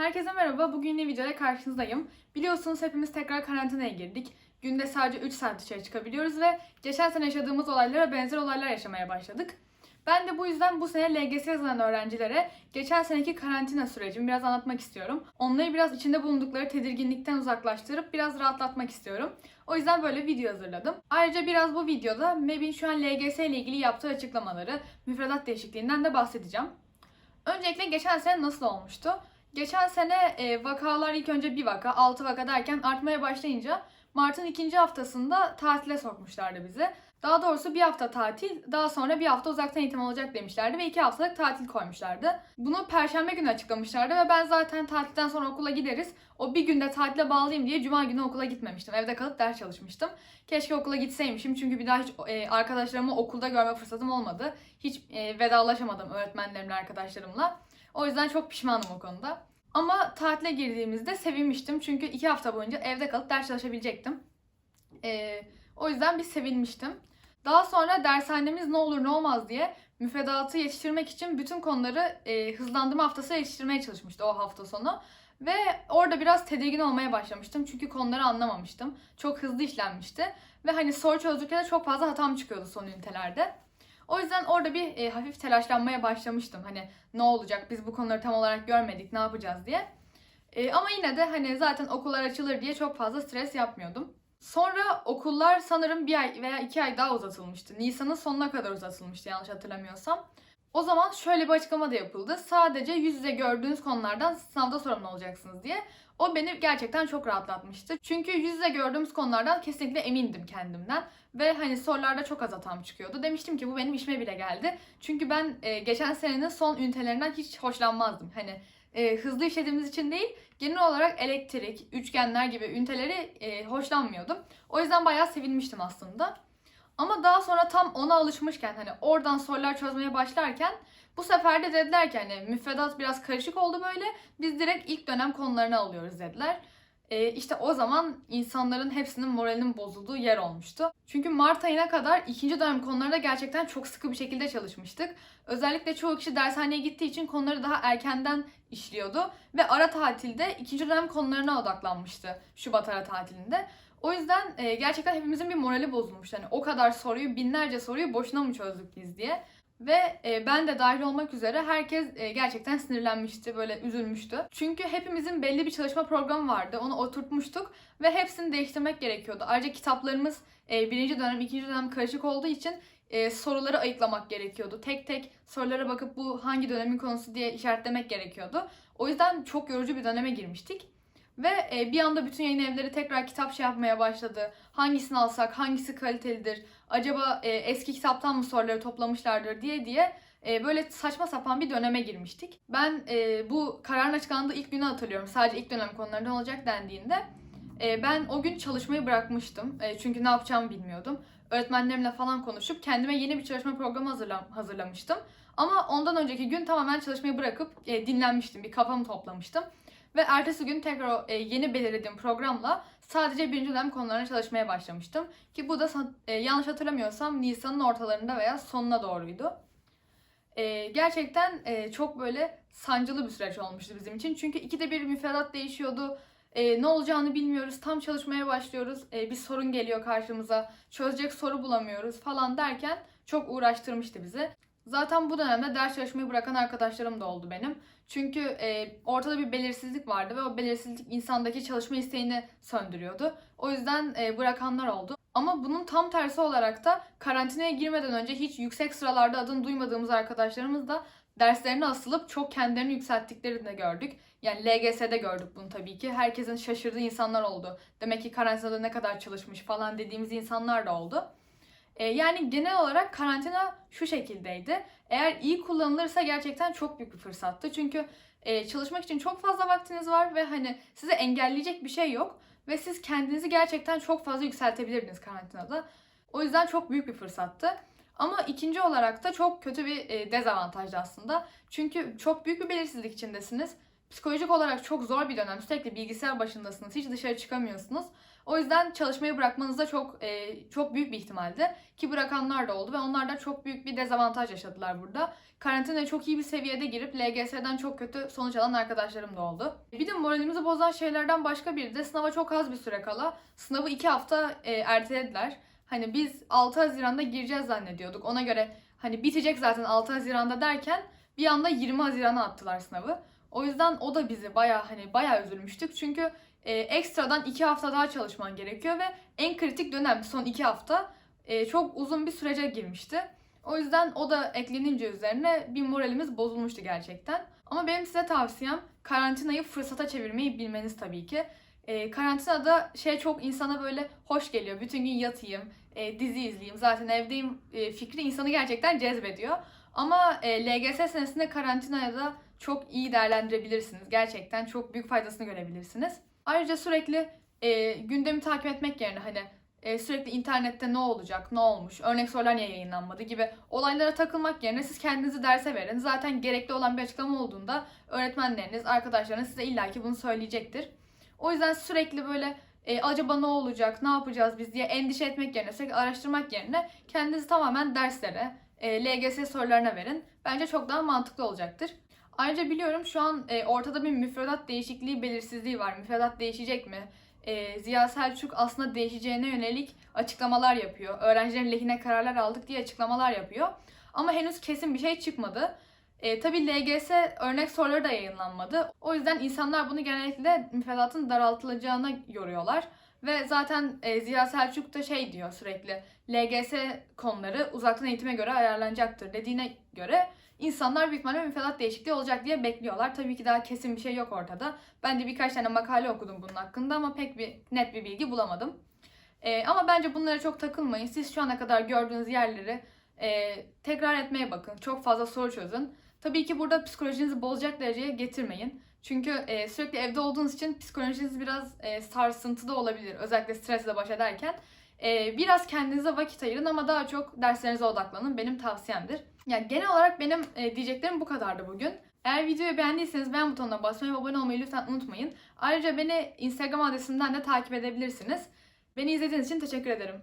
Herkese merhaba. Bugün yeni videoda karşınızdayım. Biliyorsunuz hepimiz tekrar karantinaya girdik. Günde sadece 3 saat dışarı çıkabiliyoruz ve geçen sene yaşadığımız olaylara benzer olaylar yaşamaya başladık. Ben de bu yüzden bu sene LGS yazılan öğrencilere geçen seneki karantina sürecimi biraz anlatmak istiyorum. Onları biraz içinde bulundukları tedirginlikten uzaklaştırıp biraz rahatlatmak istiyorum. O yüzden böyle video hazırladım. Ayrıca biraz bu videoda MEB'in şu an LGS ile ilgili yaptığı açıklamaları, müfredat değişikliğinden de bahsedeceğim. Öncelikle geçen sene nasıl olmuştu? Geçen sene e, vakalar ilk önce bir vaka, 6 vaka derken artmaya başlayınca Mart'ın ikinci haftasında tatile sokmuşlardı bizi. Daha doğrusu bir hafta tatil, daha sonra bir hafta uzaktan eğitim olacak demişlerdi ve iki haftalık tatil koymuşlardı. Bunu perşembe günü açıklamışlardı ve ben zaten tatilden sonra okula gideriz. O bir günde tatile bağlayayım diye cuma günü okula gitmemiştim. Evde kalıp ders çalışmıştım. Keşke okula gitseymişim çünkü bir daha hiç e, arkadaşlarımı okulda görme fırsatım olmadı. Hiç e, vedalaşamadım öğretmenlerimle, arkadaşlarımla. O yüzden çok pişmanım o konuda. Ama tatile girdiğimizde sevinmiştim. Çünkü iki hafta boyunca evde kalıp ders çalışabilecektim. Ee, o yüzden bir sevinmiştim. Daha sonra dershanemiz ne olur ne olmaz diye müfredatı yetiştirmek için bütün konuları e, hızlandırma haftası yetiştirmeye çalışmıştı o hafta sonu. Ve orada biraz tedirgin olmaya başlamıştım. Çünkü konuları anlamamıştım. Çok hızlı işlenmişti. Ve hani soru çözdükçe de çok fazla hatam çıkıyordu son ünitelerde. O yüzden orada bir e, hafif telaşlanmaya başlamıştım. Hani ne olacak biz bu konuları tam olarak görmedik ne yapacağız diye. E, ama yine de hani zaten okullar açılır diye çok fazla stres yapmıyordum. Sonra okullar sanırım bir ay veya iki ay daha uzatılmıştı. Nisan'ın sonuna kadar uzatılmıştı yanlış hatırlamıyorsam. O zaman şöyle bir açıklama da yapıldı. Sadece yüz yüze gördüğünüz konulardan sınavda sorumlu olacaksınız diye. O beni gerçekten çok rahatlatmıştı. Çünkü yüz yüze gördüğümüz konulardan kesinlikle emindim kendimden. Ve hani sorularda çok az hatam çıkıyordu. Demiştim ki bu benim işime bile geldi. Çünkü ben e, geçen senenin son ünitelerinden hiç hoşlanmazdım. Hani e, hızlı işlediğimiz için değil, genel olarak elektrik, üçgenler gibi üniteleri e, hoşlanmıyordum. O yüzden bayağı sevinmiştim aslında. Ama daha sonra tam ona alışmışken hani oradan sorular çözmeye başlarken bu sefer de dediler ki hani müfredat biraz karışık oldu böyle. Biz direkt ilk dönem konularını alıyoruz dediler. Ee, işte o zaman insanların hepsinin moralinin bozulduğu yer olmuştu. Çünkü Mart ayına kadar ikinci dönem konularında gerçekten çok sıkı bir şekilde çalışmıştık. Özellikle çoğu kişi dershaneye gittiği için konuları daha erkenden işliyordu. Ve ara tatilde ikinci dönem konularına odaklanmıştı Şubat ara tatilinde. O yüzden e, gerçekten hepimizin bir morali bozulmuş. Yani o kadar soruyu, binlerce soruyu boşuna mı çözdük biz diye. Ve e, ben de dahil olmak üzere herkes e, gerçekten sinirlenmişti, böyle üzülmüştü. Çünkü hepimizin belli bir çalışma programı vardı. Onu oturtmuştuk ve hepsini değiştirmek gerekiyordu. Ayrıca kitaplarımız e, birinci dönem, ikinci dönem karışık olduğu için e, soruları ayıklamak gerekiyordu. Tek tek sorulara bakıp bu hangi dönemin konusu diye işaretlemek gerekiyordu. O yüzden çok yorucu bir döneme girmiştik. Ve e, bir anda bütün yayın evleri tekrar kitap şey yapmaya başladı. Hangisini alsak, hangisi kalitelidir, acaba e, eski kitaptan mı soruları toplamışlardır diye diye e, böyle saçma sapan bir döneme girmiştik. Ben e, bu kararın açıklandığı ilk günü hatırlıyorum. Sadece ilk dönem konularından olacak dendiğinde. E, ben o gün çalışmayı bırakmıştım. E, çünkü ne yapacağımı bilmiyordum. Öğretmenlerimle falan konuşup kendime yeni bir çalışma programı hazırla hazırlamıştım. Ama ondan önceki gün tamamen çalışmayı bırakıp e, dinlenmiştim. Bir kafamı toplamıştım. Ve ertesi gün tekrar e, yeni belirlediğim programla sadece birinci dönem konularına çalışmaya başlamıştım. Ki bu da e, yanlış hatırlamıyorsam Nisan'ın ortalarında veya sonuna doğruydu. E, gerçekten e, çok böyle sancılı bir süreç olmuştu bizim için. Çünkü ikide bir müfredat değişiyordu. E, ne olacağını bilmiyoruz. Tam çalışmaya başlıyoruz. E, bir sorun geliyor karşımıza. Çözecek soru bulamıyoruz falan derken çok uğraştırmıştı bizi. Zaten bu dönemde ders çalışmayı bırakan arkadaşlarım da oldu benim. Çünkü e, ortada bir belirsizlik vardı ve o belirsizlik insandaki çalışma isteğini söndürüyordu. O yüzden e, bırakanlar oldu. Ama bunun tam tersi olarak da karantinaya girmeden önce hiç yüksek sıralarda adını duymadığımız arkadaşlarımız da derslerine asılıp çok kendilerini yükselttiklerini de gördük. Yani LGS'de gördük bunu tabii ki. Herkesin şaşırdığı insanlar oldu. Demek ki karantinada ne kadar çalışmış falan dediğimiz insanlar da oldu. E, yani genel olarak karantina şu şekildeydi. Eğer iyi kullanılırsa gerçekten çok büyük bir fırsattı. Çünkü e, çalışmak için çok fazla vaktiniz var ve hani sizi engelleyecek bir şey yok. Ve siz kendinizi gerçekten çok fazla yükseltebilirdiniz karantinada. O yüzden çok büyük bir fırsattı. Ama ikinci olarak da çok kötü bir e, dezavantajdı aslında. Çünkü çok büyük bir belirsizlik içindesiniz. Psikolojik olarak çok zor bir dönem. Sürekli bilgisayar başındasınız. Hiç dışarı çıkamıyorsunuz. O yüzden çalışmayı bırakmanız da çok e, çok büyük bir ihtimaldi. Ki bırakanlar da oldu ve onlar da çok büyük bir dezavantaj yaşadılar burada. Karantinaya çok iyi bir seviyede girip LGS'den çok kötü sonuç alan arkadaşlarım da oldu. Bir de moralimizi bozan şeylerden başka biri de sınava çok az bir süre kala sınavı 2 hafta e, ertelediler. Hani biz 6 Haziran'da gireceğiz zannediyorduk. Ona göre hani bitecek zaten 6 Haziran'da derken bir anda 20 Haziran'a attılar sınavı. O yüzden o da bizi baya hani baya üzülmüştük. Çünkü e, ekstradan 2 hafta daha çalışman gerekiyor ve en kritik dönem son 2 hafta e, çok uzun bir sürece girmişti. O yüzden o da eklenince üzerine bir moralimiz bozulmuştu gerçekten. Ama benim size tavsiyem karantinayı fırsata çevirmeyi bilmeniz tabii ki. E, karantinada şey çok insana böyle hoş geliyor. Bütün gün yatayım, e, dizi izleyeyim, zaten evdeyim e, fikri insanı gerçekten cezbediyor. Ama e, LGS senesinde karantinaya da çok iyi değerlendirebilirsiniz. Gerçekten çok büyük faydasını görebilirsiniz. Ayrıca sürekli e, gündemi takip etmek yerine hani e, sürekli internette ne olacak, ne olmuş, örnek sorular niye yayınlanmadı gibi olaylara takılmak yerine siz kendinizi derse verin. Zaten gerekli olan bir açıklama olduğunda öğretmenleriniz, arkadaşlarınız size illaki bunu söyleyecektir. O yüzden sürekli böyle e, acaba ne olacak, ne yapacağız biz diye endişe etmek yerine, sürekli araştırmak yerine kendinizi tamamen derslere, e, LGS sorularına verin. Bence çok daha mantıklı olacaktır. Ayrıca biliyorum şu an e, ortada bir müfredat değişikliği belirsizliği var. Müfredat değişecek mi? E, Ziya Selçuk aslında değişeceğine yönelik açıklamalar yapıyor. Öğrencilerin lehine kararlar aldık diye açıklamalar yapıyor. Ama henüz kesin bir şey çıkmadı. E, tabii LGS örnek soruları da yayınlanmadı. O yüzden insanlar bunu genellikle müfredatın daraltılacağına yoruyorlar. Ve zaten e, Ziya Selçuk da şey diyor sürekli LGS konuları uzaktan eğitime göre ayarlanacaktır dediğine göre insanlar büyük ihtimalle müfredat değişikliği olacak diye bekliyorlar. Tabii ki daha kesin bir şey yok ortada. Ben de birkaç tane makale okudum bunun hakkında ama pek bir net bir bilgi bulamadım. E, ama bence bunlara çok takılmayın. Siz şu ana kadar gördüğünüz yerleri e, tekrar etmeye bakın. Çok fazla soru çözün. Tabii ki burada psikolojinizi bozacak dereceye getirmeyin. Çünkü e, sürekli evde olduğunuz için psikolojiniz biraz e, sarsıntıda olabilir. Özellikle stresle baş ederken. E, biraz kendinize vakit ayırın ama daha çok derslerinize odaklanın. Benim tavsiyemdir. Yani genel olarak benim e, diyeceklerim bu kadardı bugün. Eğer videoyu beğendiyseniz beğen butonuna basmayı ve abone olmayı lütfen unutmayın. Ayrıca beni Instagram adresimden de takip edebilirsiniz. Beni izlediğiniz için teşekkür ederim.